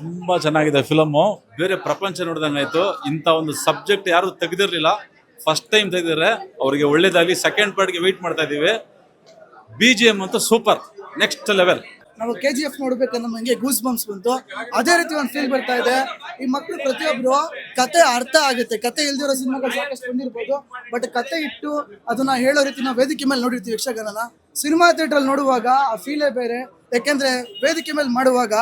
ತುಂಬಾ ಚೆನ್ನಾಗಿದೆ ಫಿಲಮ್ಮು ಬೇರೆ ಪ್ರಪಂಚ ನೋಡ್ದಂಗಾಯ್ತು ಇಂಥ ಒಂದು ಸಬ್ಜೆಕ್ಟ್ ಯಾರು ತೆಗೆದಿರ್ಲಿಲ್ಲ. ಫಸ್ಟ್ ಟೈಮ್ ತೆಗೆದಿದ್ರೆ ಅವರಿಗೆ ಒಳ್ಳೇದಾಗಲಿ ಸೆಕೆಂಡ್ ಪಾರ್ಟ್ಗೆ ವೆಯ್ಟ್ ಮಾಡ್ತಾ ಇದ್ದೀವಿ. ಬಿ ಅಂತೂ ಸೂಪರ್ ನೆಕ್ಸ್ಟ್ ಲೆವೆಲ್ ನಾವು ಕೆ ಜಿ ಎಫ್ ನೋಡ್ಬೇಕನ್ನೋ ನಮಗೆ ಗೂಸ್ ಬಂಪ್ಸ್ ಬಂತು. ಅದೇ ರೀತಿ ಒಂದು ಫೀಲ್ ಬರ್ತಾ ಇದೆ. ಈ ಮಕ್ಕಳು ಪ್ರತಿಯೊಬ್ರು ಕತೆ ಅರ್ಥ ಆಗುತ್ತೆ. ಕತೆ ಇಲ್ದಿರೋ ಸಿನಿಮಾಗಳು ಸಾಕಷ್ಟು ಬಂದಿರ್ಬೋದು. ಬಟ್ ಕತೆ ಇಟ್ಟು ಅದನ್ನ ಹೇಳೋ ರೀತಿ ನಾವು ವೇದಿಕೆ ಮೇಲೆ ನೋಡಿರ್ತೀವಿ ಯಕ್ಷಗಾನನ. ಸಿನಿಮಾ ಥಿಯೇಟ್ರಲ್ಲಿ ನೋಡುವಾಗ ಆ ಫೀಲೇ ಬೇರೆ. ಯಾಕೆಂದ್ರೆ ವೇದಿಕೆ ಮೇಲೆ ಮಾಡುವಾಗ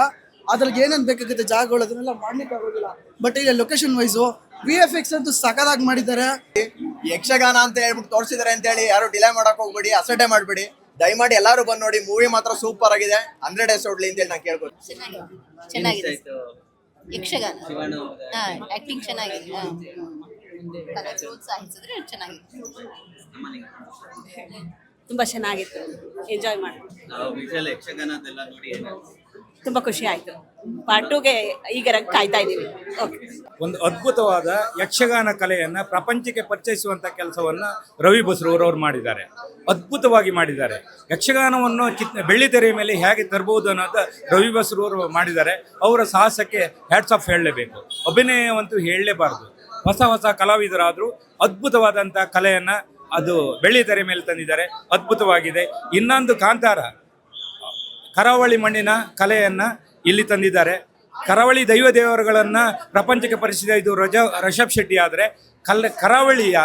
ಅದ್ರಲ್ಲಿ ಏನೇನು ಬೇಕಾಗುತ್ತೆ ಜಾಗಗಳು ಅದನ್ನೆಲ್ಲ ಮಾಡ್ಲಿಕ್ಕೆ ಆಗೋದಿಲ್ಲ. ಬಟ್ ಇಲ್ಲಿ location wise V F X ಅಂತೂ ಸಖದಾಗಿ ಮಾಡಿದ್ದಾರೆ. ಯಕ್ಷಗಾನ ಅಂತ ಹೇಳ್ಬಿಟ್ಟು ತೋರಿಸಿದ್ದಾರೆ ಅಂತ ಹೇಳಿ ಯಾರು ಡಿಲೇ ಮಾಡಕ್ ಹೋಗ್ಬೇಡಿ ಅಸಟೆ ಮಾಡ್ಬೇಡಿ. ದಯಮಾಡಿ ಎಲ್ಲರೂ ಬಂದ್ ನೋಡಿ ಮೂವಿ ಮಾತ್ರ ಸೂಪರ್ ಆಗಿದೆ. ಹಂಡ್ರೆಡ್ ಡೇಸ್ ಹೊಡ್ಲಿ ಅಂತ ಹೇಳಿ ನಾನು ಕೇಳ್ಬೋದು ಚೆನ್ನಾಗಿದೆ. ಚೆನ್ನಾಗಿದೆ. ಯಕ್ಷಗಾನ. ಹಾ ಆಕ್ಟಿಂಗ್ ಚೆನ್ನಾಗಿದೆ. ಹಾ. ಕಲೆ ಪ್ರೋತ್ಸಾಹಿಸಿದ್ರೆ ಚೆನ್ನಾಗಿದೆ. ತುಂಬ ಚೆನ್ನಾಗಿತ್ತು. ಎಂಜಾಯ್ ಮಾಡಿ ಯಕ್ಷಗಾನದೆಲ್ಲ ನೋಡಿ ತುಂಬ ಖುಷಿ ಆಯ್ತು. ಪಾರ್ಟ್ ಟೂಗೆ ಈಗ ಕಾಯ್ತಾ ಇದ್ದೀವಿ. ಒಂದು ಅದ್ಭುತವಾದ ಯಕ್ಷಗಾನ ಕಲೆಯನ್ನ ಪ್ರಪಂಚಕ್ಕೆ ಪರಿಚಯಿಸುವಂತ ಕೆಲಸವನ್ನ ರವಿ ಬಸ್ರೂರವರು ಮಾಡಿದ್ದಾರೆ. ಅದ್ಭುತವಾಗಿ ಮಾಡಿದ್ದಾರೆ. ಯಕ್ಷಗಾನವನ್ನು ಚಿತ್, ಬೆಳ್ಳಿ ತೆರೆಯ ಮೇಲೆ ಹೇಗೆ ತರಬಹುದು ಅನ್ನೋದು ರವಿ ಬಸ್ರೂರು ಮಾಡಿದ್ದಾರೆ. ಅವರ ಸಾಹಸಕ್ಕೆ ಹ್ಯಾಟ್ಸ್ ಆಫ್ ಹೇಳಲೇಬೇಕು. ಅಭಿನಯವಂತೂ ಹೇಳಲೇಬಾರದು. ಹೊಸ ಹೊಸ ಕಲಾವಿದರಾದರೂ ಅದ್ಭುತವಾದಂಥ ಕಲೆಯನ್ನ ಅದು ಬೆಳ್ಳಿ ತೆರೆ ಮೇಲೆ ತಂದಿದ್ದಾರೆ. ಅದ್ಭುತವಾಗಿದೆ. ಇನ್ನೊಂದು ಕಾಂತಾರ. ಕರಾವಳಿ ಮಣ್ಣಿನ ಕಲೆಯನ್ನ ಇಲ್ಲಿ ತಂದಿದ್ದಾರೆ. ಕರಾವಳಿ ದೈವ ದೇವರುಗಳನ್ನ ಪ್ರಪಂಚಕ್ಕೆ ಪರಿಚಯ ಇದು ರಜ, ರಿಷಬ್ ಶೆಟ್ಟಿ ಆದರೆ ಕಲ್, ಕರಾವಳಿಯ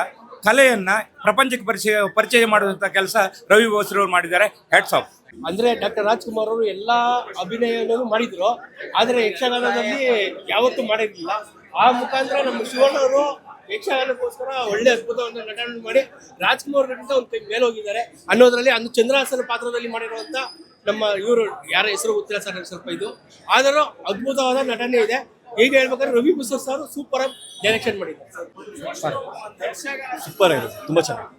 ಕಲೆಯನ್ನ ಪ್ರಪಂಚಕ್ಕೆ ಪರಿಚಯ ಪರಿಚಯ ಮಾಡುವಂತ ಕೆಲಸ ರವಿ ಬೋಸ್ರವ್ರು ಮಾಡಿದ್ದಾರೆ. ಹೆಡ್ಸ್ ಆಫ್ ಅಂದ್ರೆ ಡಾಕ್ಟರ್ ರಾಜ್ಕುಮಾರ್ ಅವರು ಎಲ್ಲಾ ಅಭಿನಯನೂ ಮಾಡಿದ್ರು, ಆದ್ರೆ ಯಕ್ಷಗಾನದಲ್ಲಿ ಯಾವತ್ತೂ ಮಾಡಿರಲಿಲ್ಲ. ಆ ಮುಖಾಂತರ ನಮ್ಮ ಶಿವಣ್ಣವರು ಯಕ್ಷಗಾನಕ್ಕೋಸ್ಕರ ಒಳ್ಳೆ ಅದ್ಭುತವಾದ ನಟನೆ ಮಾಡಿ ರಾಜ್ಕುಮಾರ್ ಗಿಂತ ಒಂದು ಮೇಲೆ ಹೋಗಿದ್ದಾರೆ. ಅನ್ನೋದ್ರಲ್ಲಿ, ಅಂದು ಚಂದ್ರಹಾಸನ ಪಾತ್ರದಲ್ಲಿ ಮಾಡಿರುವಂತ ನಮ್ಮ ಇವರು ಯಾರ ಹೆಸರು ಗೊತ್ತಿಲ್ಲ ಸರ್ ಸ್ವಲ್ಪ ಇದು. ಆದರೂ ಅದ್ಭುತವಾದ ನಟನೆ ಇದೆ. ಈಗ ಹೇಳ್ಬೇಕಾದ್ರೆ ರವಿ ಬಸರ್ ಸರ್ ಸೂಪರ್ ಆಗಿ ಡೈರೆಕ್ಷನ್ ಮಾಡಿದ್ದಾರೆ. ಸೂಪರ್ ಆಗಿದೆ. ತುಂಬಾ ಚೆನ್ನಾಗಿ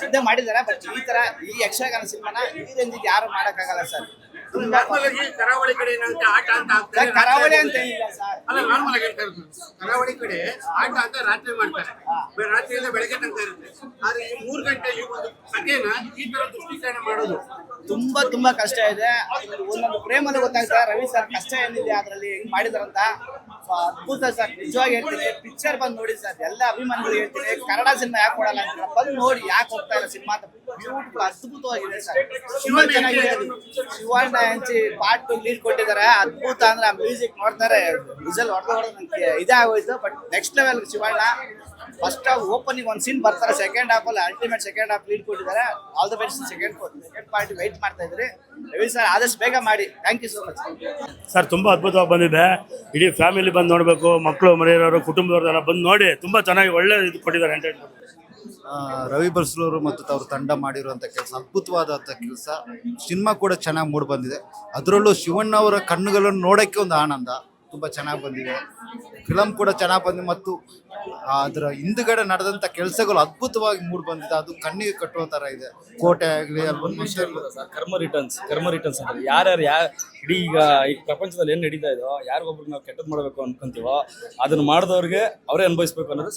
ಸಿದ್ಧ ಮಾಡಿದ್ದಾರೆ? ಬಟ್ ಈ ತರ ಈ ಯಕ್ಷಗಾನ ಸಿನಿಮಾನ ಈ ರೇಂಜಿಗೆ ಯಾರು ಮಾಡಕ್ಕಾಗಲ್ಲ ಸರ್? ಕರಾವಳಿ ಕಡೆ ಏನಂತ ಆಟ ಅಂತ ಆಗ್ತದೆ ಕರಾವಳಿ ಅಂತ ಏನಿಲ್ಲ ಸರ್. ಅಲ್ಲ ನಾರ್ಮಲ್ ಆಗಿ ಹೇಳ್ತಾ ಇರೋದು. ಕರಾವಳಿ ಕಡೆ ಆಟ ಅಂತ ರಾತ್ರಿ ಮಾಡ್ತಾರೆ. ರಾತ್ರಿಯಿಂದ ಬೆಳಗ್ಗೆ ತನಕ ಇರುತ್ತೆ. ಆದ್ರೆ ಈ ಮೂರ್ ಗಂಟೆ ಈ ಒಂದು ಕಥೆನ ಈ ತರ ದೃಷ್ಟೀಕರಣ ಮಾಡೋದು ತುಂಬಾ ತುಂಬಾ ಕಷ್ಟ ಇದೆ. ಒಂದು ಒಂದೊಂದು ಪ್ರೇಮಲ್ಲಿ ಗೊತ್ತಾಗ್ತದೆ ರವಿ ಸರ್ ಕಷ್ಟ ಏನಿದೆ ಅದ್ರಲ್ಲಿ ಹೆಂಗ್ ಮಾಡಿದಾರಂತ. ಅದ್ಭುತ ಸರ್. ನಿಜವಾಗಿ ಹೇಳ್ತೀನಿ. ಪಿಕ್ಚರ್ ಬಂದು ನೋಡಿ ಸರ್. ಎಲ್ಲ ಅಭಿಮಾನಿಗಳು ಹೇಳ್ತೀನಿ. ಕನ್ನಡ ಸಿನಿಮಾ ಯಾಕೆ ಕೊಡಲ್ಲ ಅಂತ. ಬಂದು ನೋಡಿ ಯಾಕೆ ಹೋಗ್ತಾ ಇಲ್ಲ ಸಿನಿಮಾ ಅಂತ. ಬ್ಯೂಟಿಫುಲ್ ಅದ್ಭುತವಾಗಿದೆ ಸರ್. ತುಂಬಾ ಚೆನ್ನಾಗಿದೆ. ಶಿವಣ್ಣ ಹಂಚಿ ಪಾಟ್ ಲೀಡ್ ಕೊಟ್ಟಿದ್ದಾರೆ. ಅದ್ಭುತ ಅಂದ್ರೆ ಆ ಮ್ಯೂಸಿಕ್ ನೋಡ್ತಾರೆ. ವಿಸಲ್ ಹೊಡೆದು ಹೊಡೆದು ಇದೇ ಆಗೋಯ್ತು. But next level Shivanna first half opening ಒಂದು ಸೀನ್ ಬರ್ತಾರೆ. ಸೆಕೆಂಡ್ ಹಾಫ್ ಅಲ್ಲಿ ಅಲ್ಟಿಮೇಟ್ ಸೆಕೆಂಡ್ ಹಾಫ್ ಲೀಡ್ ಕೊಟ್ಟಿದ್ದಾರೆ. All the best second second party wait ಮಾಡ್ತಾ ಇದ್ರಿ. ರವಿ ಸರ್ ಆದಷ್ಟು ಬೇಗ ಮಾಡಿ. Thank you so much sir ತುಂಬಾ ಅದ್ಭುತವಾಗಿ ಬಂದಿದೆ. ಇಡೀ ಫ್ಯಾಮಿಲಿ ಬಂದು ನೋಡಬೇಕು. ಮಕ್ಕಳು ಮನೆಯವರು ಕುಟುಂಬದವರೆಲ್ಲ ಬಂದು ನೋಡಿ. ತುಂಬಾ ಚೆನ್ನಾಗಿ ಒಳ್ಳೆ ಇದು ಕೊಟ್ಟಿದ್ದಾರೆ. ಎಂಟರ್ಟೈನ್ಮೆಂಟ್ ರವಿ ಬಸ್ರೂರು ಮತ್ತು ಅವ್ರ ತಂಡ ಮಾಡಿರುವಂಥ ಕೆಲಸ, ಅದ್ಭುತವಾದಂಥ ಕೆಲಸ. ಸಿನಿಮಾ ಕೂಡ ಚೆನ್ನಾಗಿ ಮೂಡಿ ಬಂದಿದೆ. ಅದರಲ್ಲೂ ಶಿವಣ್ಣ ಅವರ ಕಣ್ಣುಗಳನ್ನು ನೋಡೋಕ್ಕೆ ಒಂದು ಆನಂದ. ತುಂಬ ಚೆನ್ನಾಗಿ ಬಂದಿದೆ. ಫಿಲಮ್ ಕೂಡ ಚೆನ್ನಾಗಿ ಬಂದಿದೆ ಮತ್ತು ಅದರ ಹಿಂದುಗಡೆ ನಡೆದಂಥ ಕೆಲಸಗಳು ಅದ್ಭುತವಾಗಿ ಮೂಡಿ ಬಂದಿದೆ. ಅದು ಕಣ್ಣಿಗೆ ಕಟ್ಟುವ ಥರ ಇದೆ. ಕೋಟೆ ಆಗಲಿ ಕರ್ಮ ರಿಟರ್ನ್ಸ್ ಕರ್ಮ ರಿಟರ್ನ್ಸ್ ಅಂತ. ಯಾರ್ಯಾರು ಯಾ ಇಡೀ ಈಗ ಈ ಪ್ರಪಂಚದಲ್ಲಿ ಏನು ನಡೀತಾ ಇದೋ ಯಾರಿಗೊಬ್ರು ನಾವು ಕೆಟ್ಟದ್ದು ಮಾಡಬೇಕು ಅನ್ಕೊಂತೀವೋ, ಅದನ್ನು ಮಾಡಿದವ್ರಿಗೆ ಅವರೇ ಅನುಭವಿಸ್ಬೇಕು ಅನ್ನೋದು